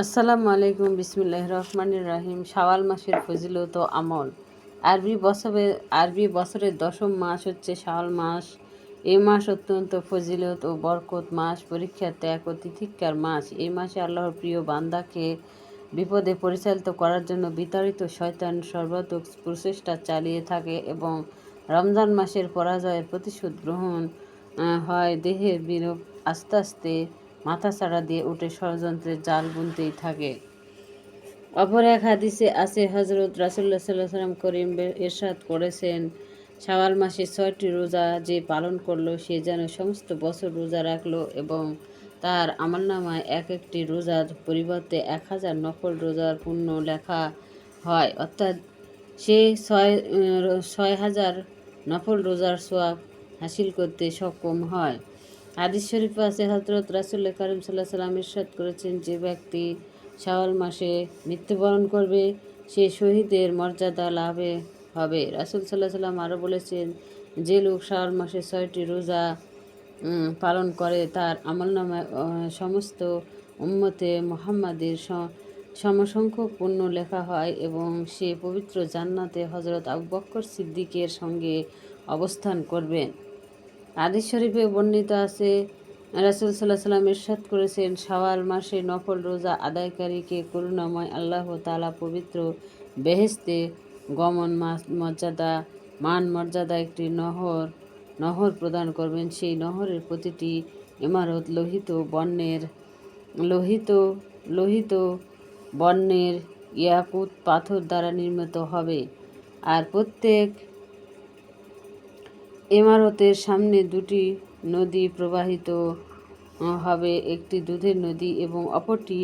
আসসালামু আলাইকুম বিসমিল্লাহ রহমান রাহিম। শাওয়াল মাসের ফজিলত ও আমল। আরবি বছরে, আরবি বছরের দশম মাস হচ্ছে শাওয়াল মাস। এই মাস অত্যন্ত ফজিলত ও বরকত মাস। পরীক্ষা ত্যাগ ও তিথিকার মাস। এই মাসে আল্লাহর প্রিয় বান্দাকে বিপদে পরিচালিত করার জন্য বিতাড়িত শয়তান সর্বাত্মক প্রচেষ্টা চালিয়ে থাকে এবং রমজান মাসের পরাজয়ের প্রতিশোধ গ্রহণ হয়। দেহের বিরূপ আস্তে আস্তে মাথাচাড়া দিয়ে উঠে ষড়যন্ত্রের জাল বুনতেই থাকে। অপর এক হাদিসে আছে হজরত সাল্লাহ সাল্লাম করিম এরশাদ করেছেন, শাওয়াল মাসে ছয়টি রোজা যে পালন করল, সে যেন সমস্ত বছর রোজা রাখল এবং তার আমলনামায় এক একটি রোজার পরিবর্তে এক হাজার নকল রোজার পুণ্য লেখা হয়। অর্থাৎ সে ছয় ছয় হাজার নফল রোজার সোয়াব হাসিল করতে সক্ষম হয়। হাদিস শরীফ আছে হজরত রাসুল্লাহ করিম সাল্লাহ সাল্লাম ইরশাদ করেছেন যে ব্যক্তি শাওয়াল মাসে মৃত্যুবরণ করবে সে শহীদের মর্যাদা লাভে হবে। রাসুল সাল্লাহ সাল্লাম আরও বলেছেন যে লোক শাওয়াল মাসে ছয়টি রোজা পালন করে তার আমলনামায় আহ, সমস্ত উম্মতে মোহাম্মদের সমসংখ্যক পুণ্য লেখা হয় এবং সে পবিত্র জান্নাতে হজরত আবু বক্কর সিদ্দিকের সঙ্গে অবস্থান করবেন। হাদিস শরীফে বর্ণিত আছে, রাসুল সাল্লাহ সাল্লাম ইরশাদ করেছেন, শাওয়াল মাসে নফল রোজা আদায়কারীকে করুণাময় আল্লাহ তালা পবিত্র বেহেস্তে গমন মর্যাদা, মান মর্যাদা একটি নহর নহর প্রদান করবেন। সেই নহরের প্রতিটি ইমারত লোহিত বর্ণের, লোহিত লোহিত বর্ণের ইয়াকুত পাথর দ্বারা নির্মিত হবে। আর প্রত্যেক ইমারতের সামনে দুটি নদী প্রবাহিত হবে, একটি দুধের নদী এবং অপরটি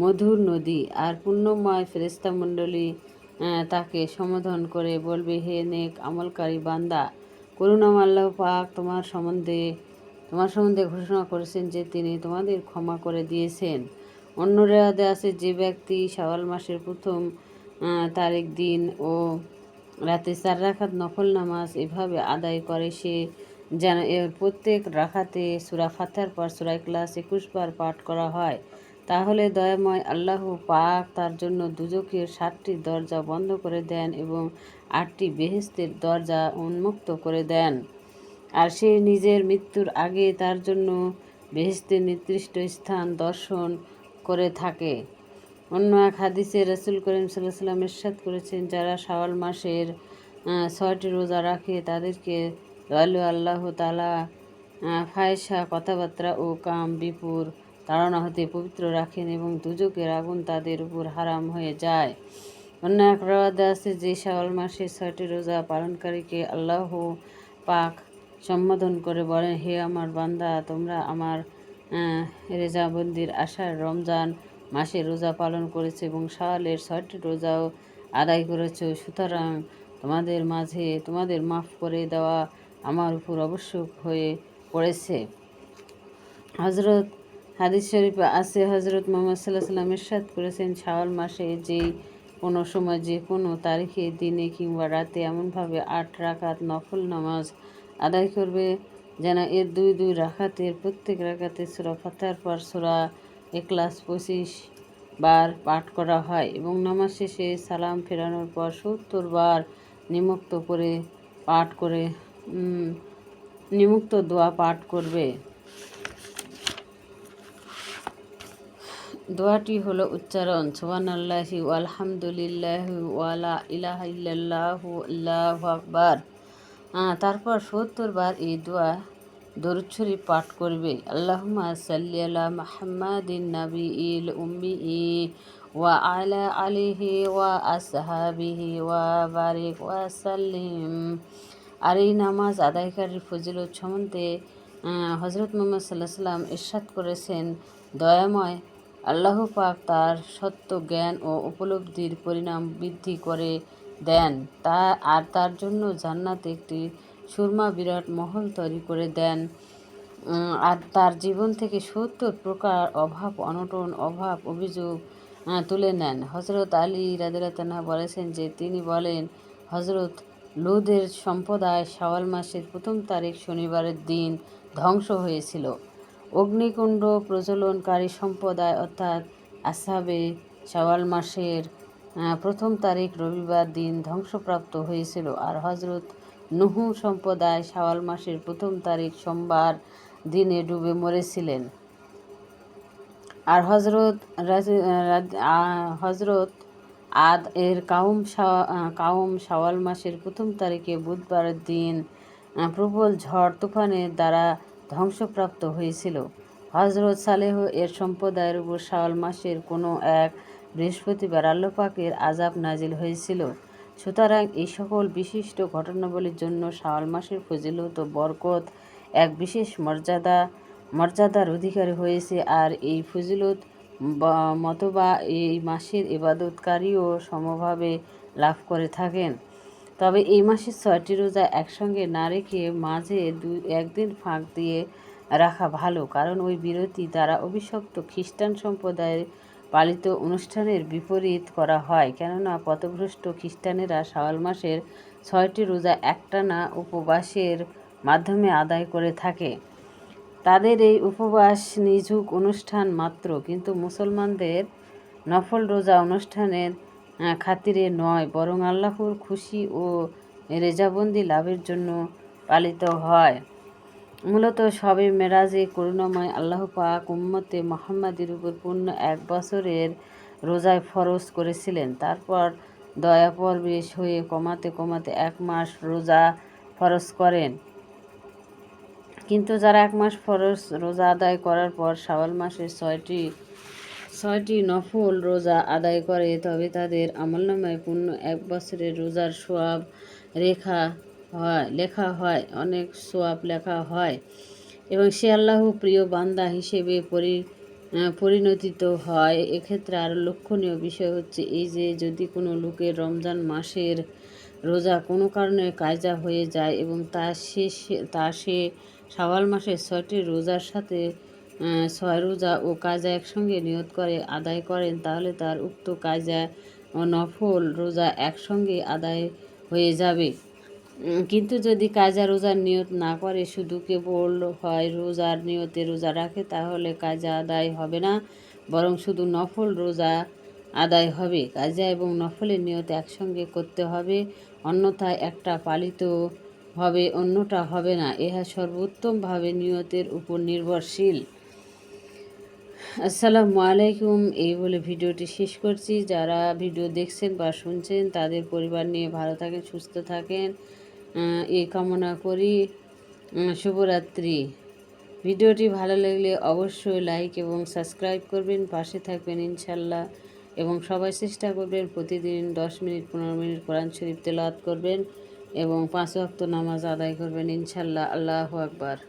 মধুর নদী। আর পুণ্যময় ফেরেস্তা মণ্ডলী তাকে সম্বোধন করে বলবে, হে নেক আমলকারী বান্দা করুণাম আল্লাহ পাক তোমার সম্বন্ধে তোমার সম্বন্ধে ঘোষণা করেছেন যে তিনি তোমাদের ক্ষমা করে দিয়েছেন। অন্য রেওয়াদে আছে যে ব্যক্তি শাওয়াল মাসের প্রথম তারিখ দিন ও রাতে চার রাখাত নফল নামাজ এভাবে আদায় করে সে যেন এর প্রত্যেক রাখাতে সুরা ফাতার পর সুরা ক্লাস একুশ বার পাঠ করা হয়। তাহলে দয়াময় আল্লাহ পাক তার জন্য দুজকের সাতটি দরজা বন্ধ করে দেন এবং আটটি বেহেস্তের দরজা উন্মুক্ত করে দেন। আর সে নিজের মৃত্যুর আগে তার জন্য বেহেস্তের নির্দিষ্ট স্থান দর্শন করে থাকে। অন্য এক হাদিসে রসুল করিম সাল্লাহ সাল্লাম ইরশাদ করেছেন, যারা শাওয়াল মাসের ছয়টি রোজা রাখে, তাদেরকে দয়ালু আল্লাহ তালা ফায়সা, কথাবার্তা ও কাম বিপুর তাড়না হতে পবিত্র রাখেন এবং দুজকের আগুন তাদের উপর হারাম হয়ে যায়। অন্য এক রাওয়াতে আছে যে, শাওয়াল মাসের ছয়টি রোজা পালনকারীকে আল্লাহ পাক সম্বোধন করে বলেন, হে আমার বান্দা, তোমরা আমার রেজাবন্দির আশার রমজান মাসে রোজা পালন করেছে এবং শাওয়ালের ছয়টি রোজাও আদায় করেছে। সুতরাং তোমাদের মাঝে তোমাদের মাফ করে দেওয়া আমার উপর আবশ্যক হয়ে পড়েছে। হজরত হাদিস শরীফে আছে হজরত মোহাম্মদ সাল্লাহ সাল্লাম ইরশাদ করেছেন, শাওয়াল মাসে যে কোনো সময় যে কোনো তারিখে দিনে কিংবা রাতে এমনভাবে আট রাকাত নফল নামাজ আদায় করবে, যেন এর দুই দুই রাখাতের প্রত্যেক রাখাতে সুরা ফাতার পর সুরা এক্লাস পঁচিশ বার পাঠ করা হয় এবং নামাজ শেষে সালাম ফেরানোর পর সত্তর বার নিমুক্ত করে পাঠ করে নিমুক্ত দোয়া পাঠ করবে। দোয়াটি হলো উচ্চারণ সোহান আল্লাহি আলহামদুলিল্লাহ ওয়ালা ইলাহা ইল্লাল্লাহু আল্লাহু আকবার। তারপর সত্তর বার এই দোয়া দরুদ শরীফ পাঠ করবে। আল্লাহুম্মা সাল্লি আলা ইল উম্মি ওয়া আলা আলিহি ওয়া আসহাবিহি ওয়া বারিক ওয়া সাল্লিম। আর এই নামাজ আদায়কারীর ফজিলত সম্বন্ধে হজরত মোহাম্মদ সাল্লাহ সাল্লাম ইরশাদ করেছেন, দয়াময়। আল্লাহ পাক তার সত্য জ্ঞান ও উপলব্ধির পরিণাম বৃদ্ধি করে দেন। তা, আর তার জন্য জান্নাত একটি সুরমা বিরাট মহল তৈরি করে দেন। আর তার জীবন থেকে সত্তর প্রকার অভাব, অনটন, অভাব অভিযোগ তুলে নেন। হজরত আলী রাদিরাতানা বলেছেন যে, তিনি বলেন হজরত লুদের সম্প্রদায় শাওয়াল মাসের প্রথম তারিখ শনিবারের দিন ধ্বংস হয়েছিল। অগ্নিকুণ্ড প্রজ্বলনকারী সম্প্রদায় অর্থাৎ আসাবে শাওয়াল মাসের প্রথম তারিখ রবিবার দিন ধ্বংসপ্রাপ্ত হয়েছিল। আর হজরত নুহু সম্প্রদায় শাওয়াল মাসের প্রথম তারিখ সোমবার দিনে ডুবে মরেছিলেন। আর হজরত হজরত আদ এর কাউম কাউম শাওয়াল মাসের প্রথম তারিখে বুধবার দিন প্রবল ঝড় তুফানের দ্বারা ধ্বংসপ্রাপ্ত হয়েছিল। হজরত সালেহ এর সম্প্রদায়ের উপর শাওয়াল মাসের কোনো এক বৃহস্পতিবার আল্লাপাকের আজাব নাজিল হয়েছিল। সুতরাং এই সকল বিশিষ্ট ঘটনাবলীর জন্য শাওয়াল মাসের ফজিলত ও বরকত এক বিশেষ মর্যাদা, মর্যাদার অধিকারী হয়েছে। আর এই ফজিলত মতবা এই মাসের ইবাদতকারীও সমভাবে লাভ করে থাকেন। তবে এই মাসের ছয়টি রোজা একসঙ্গে না রেখে মাঝে দু, একদিন ফাঁক দিয়ে রাখা ভালো, কারণ ওই বিরতি দ্বারা অভিশপ্ত খ্রিস্টান সম্প্রদায়ের পালিত অনুষ্ঠানের বিপরীত করা হয়। কেননা, পথভ্রষ্ট খ্রিস্টানেরা শাওয়াল মাসের ছয়টি রোজা একটানা উপবাসের মাধ্যমে আদায় করে থাকে। তাদের এই উপবাস নিঝুক অনুষ্ঠান মাত্র, কিন্তু মুসলমানদের নফল রোজা অনুষ্ঠানের খাতিরে নয়, বরং আল্লাহর খুশি ও রেজাবন্দি লাভের জন্য পালিত হয়। মূলত সবে মেরাজে করুণাময় আল্লাহ পাক উম্মতে মোহাম্মদের উপর পূর্ণ এক বছরের রোজায় ফরজ করেছিলেন। তারপর দয়া পরবেশ হয়ে কমাতে কমাতে এক মাস রোজা ফরজ করেন। কিন্তু যারা এক মাস ফরজ রোজা আদায় করার পর শাওয়াল মাসের ছয়টি ছয়টি নফল রোজা আদায় করে, তবে তাদের আমলনামায় পূর্ণ এক বছরের রোজার সোয়াব রেখা হয়, লেখা হয়, অনেক সোয়াব লেখা হয় এবং সে আল্লাহ প্রিয় বান্দা হিসেবে পরি পরিণতিত হয়। এক্ষেত্রে আরও লক্ষণীয় বিষয় হচ্ছে এই যে যদি কোনো লোকের রমজান মাসের রোজা কোনো কারণে কায়জা হয়ে যায় এবং তা সে তা সে শাওয়াল মাসের ছয়টি রোজার সাথে ছয় রোজা ও কাজা একসঙ্গে নিয়ত করে, আদায় করেন, তাহলে তার উক্ত কাজা ও নফল রোজা একসঙ্গে আদায় হয়ে যাবে। কিন্তু যদি কাজা রোজার নিয়ত না করে, শুধু কেবল হয় রোজার নিয়তে রোজা রাখে, তাহলে কাজা আদায় হবে না, বরং শুধু নফল রোজা আদায় হবে। কাজা এবং নফলের নিয়ত একসঙ্গে করতে হবে, অন্যথায় একটা পালিত হবে, অন্যটা হবে না। ইহা সর্বোত্তমভাবে নিয়তের উপর নির্ভরশীল। আসসালামু আলাইকুম। এই বলে ভিডিওটি শেষ করছি। যারা ভিডিও দেখছেন বা শুনছেন, তাদের পরিবার নিয়ে ভালো থাকেন, সুস্থ থাকেন। এই কামনা করি। শুভরাত্রি। ভিডিওটি ভালো লাগলে অবশ্যই লাইক এবং সাবস্ক্রাইব করবেন, পাশে থাকবেন ইনশাল্লাহ। এবং সবাই চেষ্টা করবেন প্রতিদিন দশ মিনিট, পনেরো মিনিট কোরআন শরীফ তেলাত করবেন এবং পাঁচ ওয়াক্ত নামাজ আদায় করবেন ইনশাল্লাহ। আল্লাহ আকবার।